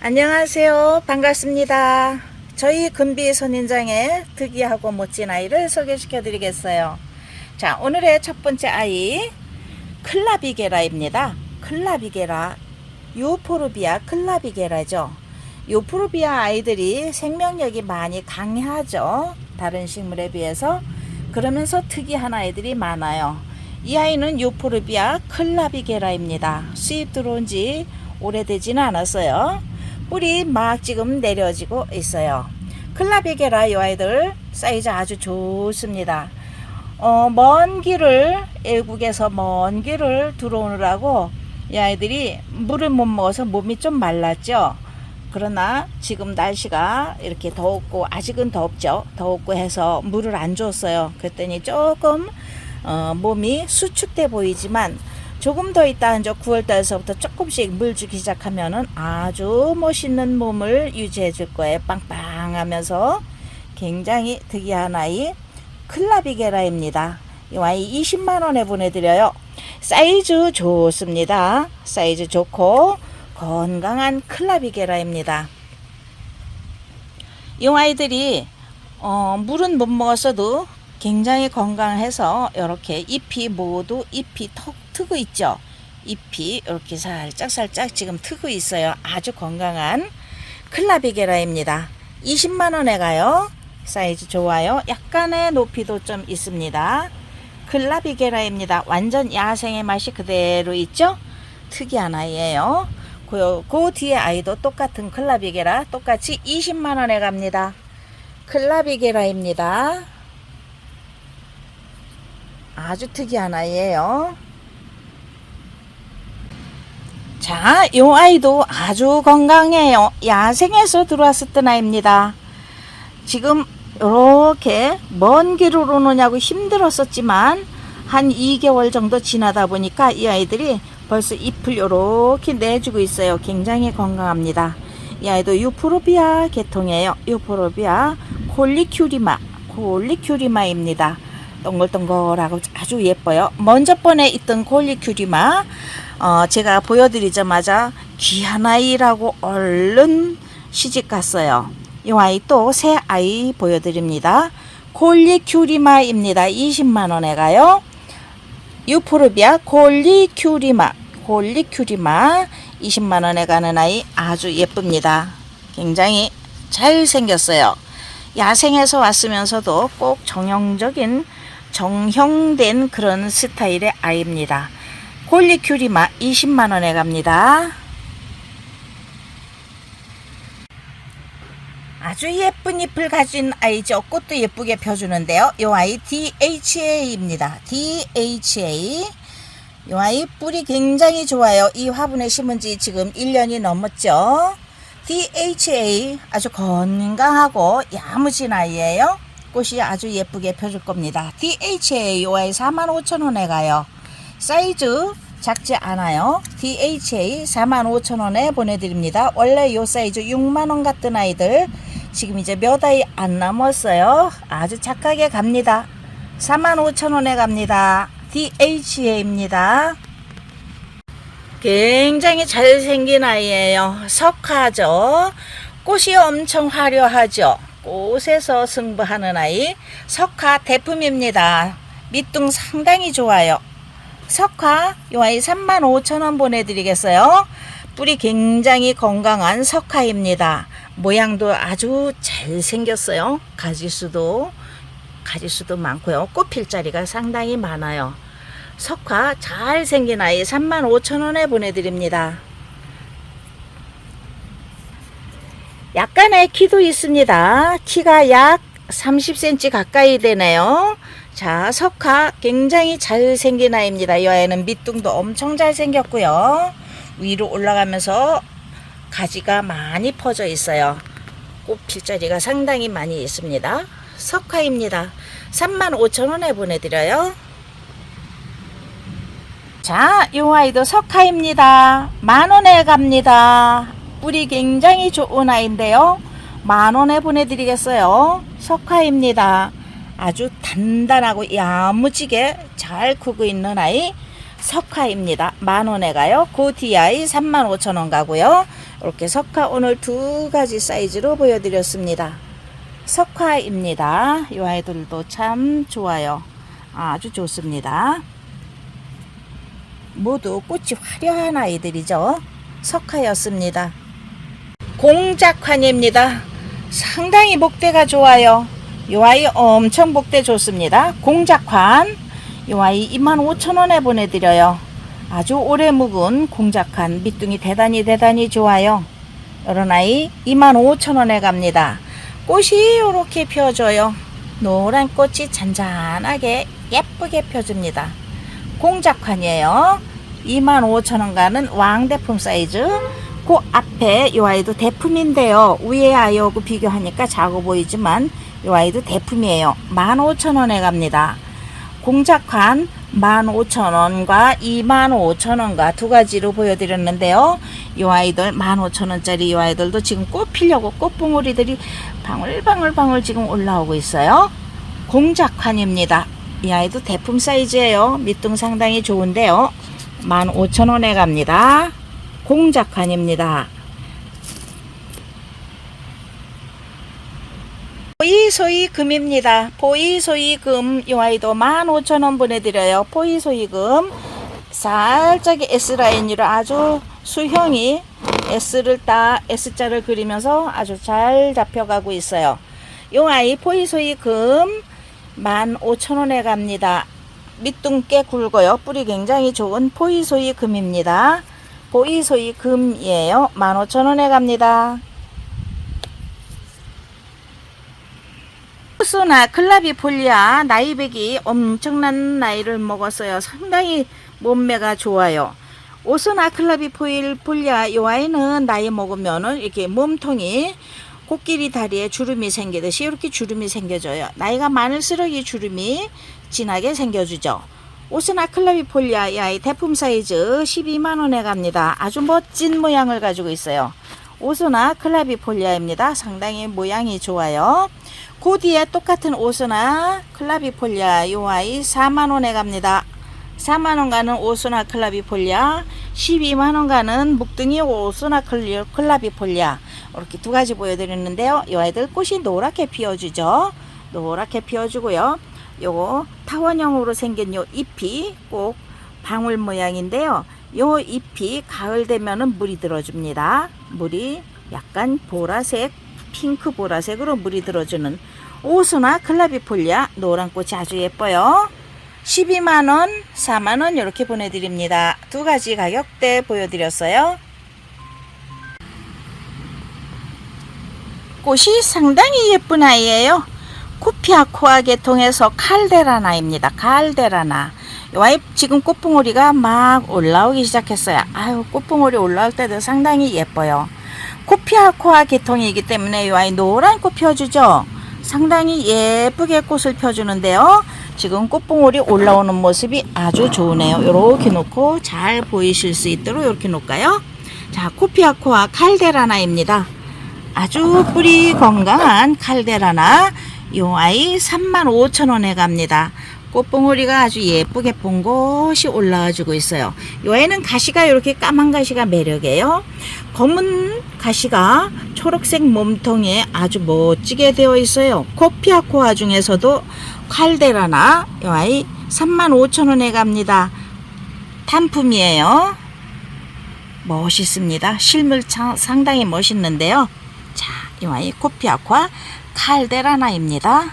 안녕하세요. 반갑습니다. 저희 금비 선인장의 특이하고 멋진 아이를 소개시켜 드리겠어요. 자, 오늘의 첫 번째 아이, 클라비게라입니다. 클라비게라, 유포르비아 클라비게라죠. 유포르비아 아이들이 생명력이 많이 강하죠. 다른 식물에 비해서. 그러면서 특이한 아이들이 많아요. 이 아이는 유포르비아 클라비게라입니다. 수입 들어온 지 오래되지는 않았어요. 뿌리 막 지금 내려지고 있어요. 클라비게라 이 아이들 사이즈 아주 좋습니다. 어, 먼 길을 외국에서 먼 길을 들어오느라고 이 아이들이 물을 못 먹어서 몸이 좀 말랐죠. 그러나 지금 날씨가 이렇게 더웠고 아직은 덥죠. 더웠고 해서 물을 안 줬어요. 그랬더니 조금 어, 몸이 수축돼 보이지만 조금 더 있다 이제 9월 달서부터 조금씩 물 주기 시작하면은 아주 멋있는 몸을 유지해 줄 거예요. 빵빵하면서 굉장히 특이한 아이 클라비게라입니다. 이 아이 20만 원에 보내드려요. 사이즈 좋습니다. 사이즈 좋고 건강한 클라비게라입니다. 이 아이들이 어, 물은 못 먹었어도 굉장히 건강해서 이렇게 잎이 모두 잎이 턱 트고 있죠. 잎이 이렇게 살짝 살짝 지금 트고 있어요. 아주 건강한 클라비게라입니다. 20만 원에 가요. 사이즈 좋아요. 약간의 높이도 좀 있습니다. 클라비게라입니다. 완전 야생의 맛이 그대로 있죠? 특이한 아이예요. 그, 그 뒤에 아이도 똑같은 클라비게라 똑같이 20만 원에 갑니다. 클라비게라입니다. 아주 특이한 아이예요. 자, 이 아이도 아주 건강해요. 야생에서 들어왔었던 아이입니다. 지금 이렇게 먼 길을 오느냐고 힘들었었지만 한 2개월 정도 지나다 보니까 이 아이들이 벌써 잎을 이렇게 내주고 있어요. 굉장히 건강합니다. 이 아이도 유포로비아 계통이에요. 유포로비아 콜리큐리마, 콜리큐리마입니다. 동글동글하고 아주 예뻐요. 먼저 번에 있던 콜리큐리마, 어, 제가 보여드리자마자 귀한 아이라고 얼른 시집 갔어요. 이 아이 또 새 아이 보여드립니다. 콜리 큐리마입니다. 20만원에 가요. 유포르비아 콜리 큐리마, 콜리 큐리마 20만원에 가는 아이 아주 예쁩니다. 굉장히 잘 생겼어요. 야생에서 왔으면서도 꼭 정형적인 정형된 그런 스타일의 아이입니다. 콜리큐리마 20만원에 갑니다. 아주 예쁜 잎을 가진 아이죠. 꽃도 예쁘게 펴주는데요. 이 아이 DHA입니다. DHA. 이 아이 뿌리 굉장히 좋아요. 이 화분에 심은 지 지금 1년이 넘었죠. DHA 아주 건강하고 야무진 아이예요. 꽃이 아주 예쁘게 펴줄 겁니다. DHA 이 아이 45,000원에 가요. 사이즈 작지 않아요. DHA 45,000원에 보내드립니다. 원래 요 사이즈 6만원 같은 아이들 지금 이제 몇 아이 안 남았어요. 아주 착하게 갑니다. 45,000원에 갑니다. DHA입니다. 굉장히 잘생긴 아이예요. 석화죠. 꽃이 엄청 화려하죠. 꽃에서 승부하는 아이. 석화 대품입니다. 밑둥 상당히 좋아요. 석화 요 아이 35,000원 보내드리겠어요. 뿌리 굉장히 건강한 석화입니다. 모양도 아주 잘 생겼어요. 가지수도 가지수도 많고요. 꽃필 자리가 상당히 많아요. 석화 잘 생긴 아이 35,000원에 보내드립니다. 약간의 키도 있습니다. 키가 약 30cm 가까이 되네요. 자, 석화 굉장히 잘 생긴 아이입니다. 이 아이는 밑둥도 엄청 잘 생겼고요. 위로 올라가면서 가지가 많이 퍼져 있어요. 꽃 필 자리가 상당히 많이 있습니다. 석화입니다. 35,000원에 보내드려요. 자, 이 아이도 석화입니다. 만원에 갑니다. 뿌리 굉장히 좋은 아이인데요. 만원에 보내드리겠어요. 석화입니다. 아주 단단하고 야무지게 잘 크고 있는 아이 석화입니다. 만원에 가요. 고DI 35,000원 가고요. 이렇게 석화 오늘 두 가지 사이즈로 보여드렸습니다. 석화입니다. 이 아이들도 참 좋아요. 아주 좋습니다. 모두 꽃이 화려한 아이들이죠. 석화였습니다. 공작환입니다. 상당히 목대가 좋아요. 이 아이 엄청 목대 좋습니다. 공작환. 이 아이 25,000원에 보내드려요. 아주 오래 묵은 공작환 밑둥이 대단히 대단히 좋아요. 이런 아이 25,000원에 갑니다. 꽃이 이렇게 펴져요. 노란 꽃이 잔잔하게 예쁘게 펴줍니다. 공작환이에요. 25,000원 가는 왕대품 사이즈. 그 앞에 이 아이도 대품인데요. 위에 아이하고 비교하니까 작아 보이지만 이 아이도 대품이에요. 15,000원에 갑니다. 공작환 15,000원과 25,000원과 두 가지로 보여드렸는데요. 이 아이들 15,000원짜리 이 아이들도 지금 꽃 피려고 꽃봉오리들이 방울방울방울 지금 올라오고 있어요. 공작환입니다. 이 아이도 대품 사이즈예요. 밑둥 상당히 좋은데요. 15,000원에 갑니다. 공작환입니다. 보이소이 금입니다. 보이소이 금, 이 아이도 15,000원 보내드려요. 보이소이 금. 살짝 S라인으로 아주 수형이 S를 딱 S자를 그리면서 아주 잘 잡혀가고 있어요. 이 아이 포이소이 금 15,000원에 갑니다. 밑둥 꽤 굵어요. 뿌리 굉장히 좋은 포이소이 금입니다. 포이소이 금이에요. 15,000원에 갑니다. 소나 클라비폴리아 나이백이 엄청난 나이를 먹었어요. 상당히 몸매가 좋아요. 오소나 클라비포일 폴리아 이 아이는 나이 먹으면은 이렇게 몸통이 코끼리 다리에 주름이 생기듯이 이렇게 주름이 생겨져요. 나이가 많을수록 이 주름이 진하게 생겨주죠. 오스나 클라비폴리아 이 아이 대품 사이즈 12만원에 갑니다. 아주 멋진 모양을 가지고 있어요. 오스나 클라비폴리아입니다. 상당히 모양이 좋아요. 그 뒤에 똑같은 오스나 클라비폴리아 이 아이 4만원에 갑니다. 4만원 가는 오스나 클라비폴리아 12만원 가는 묵둥이 오스나 클리- 클라비폴리아 이렇게 두 가지 보여드렸는데요. 이 아이들 꽃이 노랗게 피어주죠. 노랗게 피어주고요. 요거 타원형으로 생긴 요 잎이 꼭 방울 모양인데요. 요 잎이 가을 되면은 물이 들어줍니다. 물이 약간 보라색, 핑크 보라색으로 물이 들어주는 오스나 클라비폴리아 노란 꽃이 아주 예뻐요. 12만원, 4만원 이렇게 보내드립니다. 두 가지 가격대 보여드렸어요. 꽃이 상당히 예쁜 아이예요. 쿠피아코아 계통에서 칼데라나입니다. 칼데라나. 이 아이 지금 꽃봉오리가 막 올라오기 시작했어요. 아유 꽃봉오리 올라올 때도 상당히 예뻐요. 코피아 코아 계통이기 때문에 이 아이 노란 꽃 펴주죠. 상당히 예쁘게 꽃을 펴주는데요. 지금 꽃봉오리 올라오는 모습이 아주 좋으네요. 이렇게 놓고 잘 보이실 수 있도록 이렇게 놓을까요? 자, 코피아코아 칼데라나입니다. 아주 뿌리 건강한 칼데라나 요 아이 35,000원에 갑니다. 꽃봉오리가 아주 예쁘게 봉곳이 올라와 주고 있어요. 요 애는 가시가 이렇게 까만 가시가 매력이에요. 검은 가시가 초록색 몸통에 아주 멋지게 되어 있어요. 코피아코아 중에서도 칼데라나 요 아이 35,000원에 갑니다. 단품이에요. 멋있습니다. 실물 참 상당히 멋있는데요. 자, 이 아이 코피아과 칼데라나입니다.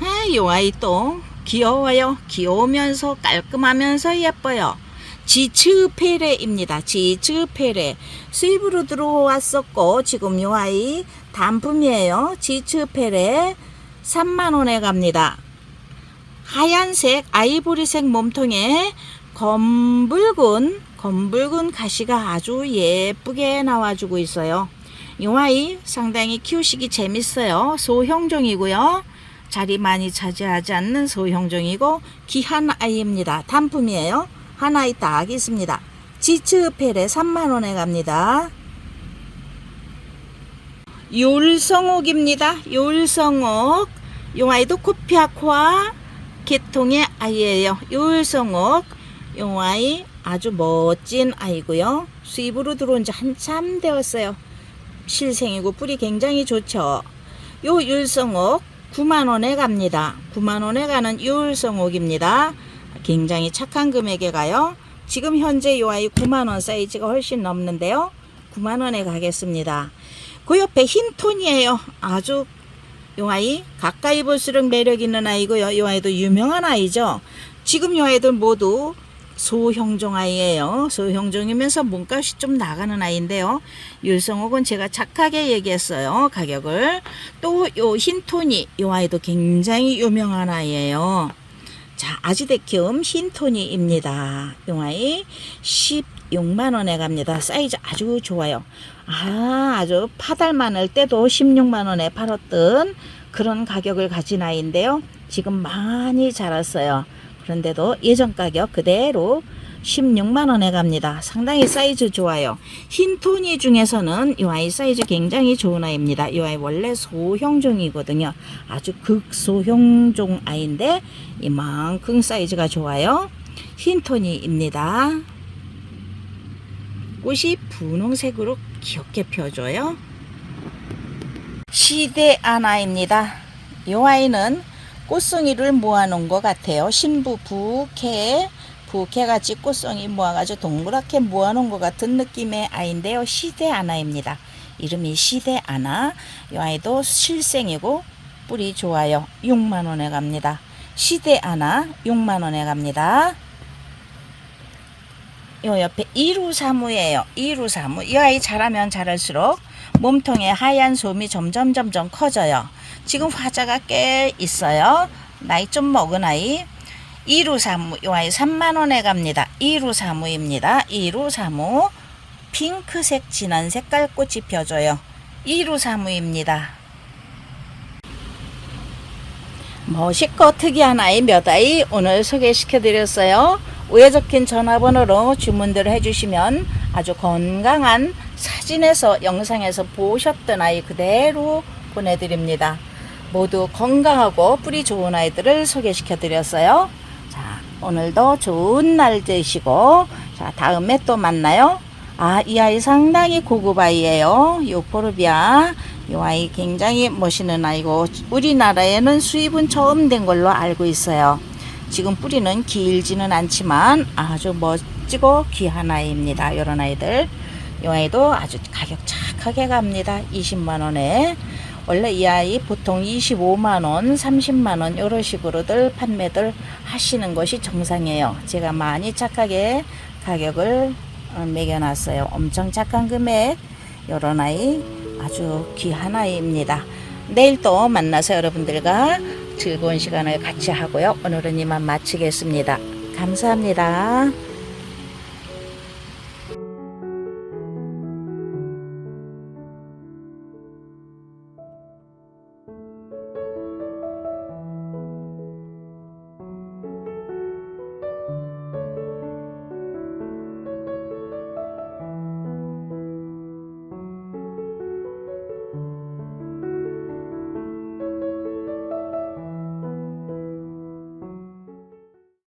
아, 이 아이 또 귀여워요. 귀여우면서 깔끔하면서 예뻐요. 지츠페레입니다. 지츠페레. 수입으로 들어왔었고 지금 이 아이 단품이에요. 지츠페레 3만원에 갑니다. 하얀색 아이보리색 몸통에 검붉은 검붉은 가시가 아주 예쁘게 나와주고 있어요. 이 아이 상당히 키우시기 재밌어요. 소형종이고요. 자리 많이 차지하지 않는 소형종이고 귀한 아이입니다. 단품이에요. 한 아이 딱 있습니다. 지츠펠에 3만원에 갑니다. 율성옥입니다. 율성옥. 이 아이도 코피아코아 계통의 아이예요. 율성옥. 요 아이 아주 멋진 아이고요. 수입으로 들어온 지 한참 되었어요. 실생이고 뿌리 굉장히 좋죠. 요 율성옥 9만원에 갑니다. 9만원에 가는 율성옥입니다. 굉장히 착한 금액에 가요. 지금 현재 요 아이 9만원 사이즈가 훨씬 넘는데요. 9만원에 가겠습니다. 그 옆에 흰 톤이에요. 아주 요 아이 가까이 볼수록 매력 있는 아이고요. 요 아이도 유명한 아이죠. 지금 요 아이들 모두 소형종 아이예요. 소형종이면서 몸값이 좀 나가는 아이인데요. 율성옥은 제가 착하게 얘기했어요. 가격을. 또 요 흰토니 요 아이도 굉장히 유명한 아이예요. 자, 아지데키움 흰토니입니다. 요 아이 16만 원에 갑니다. 사이즈 아주 좋아요. 아, 아주 파달 많을 때도 16만 원에 팔았던 그런 가격을 가진 아이인데요. 지금 많이 자랐어요. 그런데도 예전 가격 그대로 16만 원에 갑니다. 상당히 사이즈 좋아요. 흰 토니 중에서는 이 아이 사이즈 굉장히 좋은 아이입니다. 이 아이 원래 소형종이거든요. 아주 극소형종 아이인데 이만큼 사이즈가 좋아요. 흰 토니입니다. 꽃이 분홍색으로 귀엽게 펴줘요. 시대 아나입니다. 이 아이는 꽃송이를 모아놓은 것 같아요. 신부 부케 부케 같이 꽃송이 모아가지고 동그랗게 모아놓은 것 같은 느낌의 아이인데요. 시대 아나입니다. 이름이 시대 아나. 이 아이도 실생이고 뿌리 좋아요. 6만 원에 갑니다. 시대 아나 6만 원에 갑니다. 요 옆에 이루사무예요. 이루사무. 이 아이 자라면 자랄수록 몸통에 하얀 솜이 점점 점점 커져요. 지금 화자가 꽤 있어요. 나이 좀 먹은 아이. 이루사무. 이 아이 3만 원에 갑니다. 이루사무입니다. 이루사무. 핑크색 진한 색깔 꽃이 펴져요. 이루사무입니다. 멋있고 특이한 아이 몇 아이 오늘 소개시켜 드렸어요. 위에 적힌 전화번호로 주문들을 해주시면 아주 건강한 사진에서 영상에서 보셨던 아이 그대로 보내드립니다. 모두 건강하고 뿌리 좋은 아이들을 소개시켜 드렸어요. 자, 오늘도 좋은 날 되시고, 자, 다음에 또 만나요. 아, 이 아이 상당히 고급 아이예요. 요포르비아. 이 아이 굉장히 멋있는 아이고, 우리나라에는 수입은 처음 된 걸로 알고 있어요. 지금 뿌리는 길지는 않지만 아주 멋지고 귀한 아이입니다. 이런 아이들. 이 아이도 아주 가격 착하게 갑니다. 20만 원에. 원래 이 아이 보통 25만 원, 30만 원 이런 식으로들 판매들 하시는 것이 정상이에요. 제가 많이 착하게 가격을 어, 매겨놨어요. 엄청 착한 금액. 이런 아이 아주 귀한 아이입니다. 내일 또 만나서 여러분들과 즐거운 시간을 같이 하고요. 오늘은 이만 마치겠습니다. 감사합니다.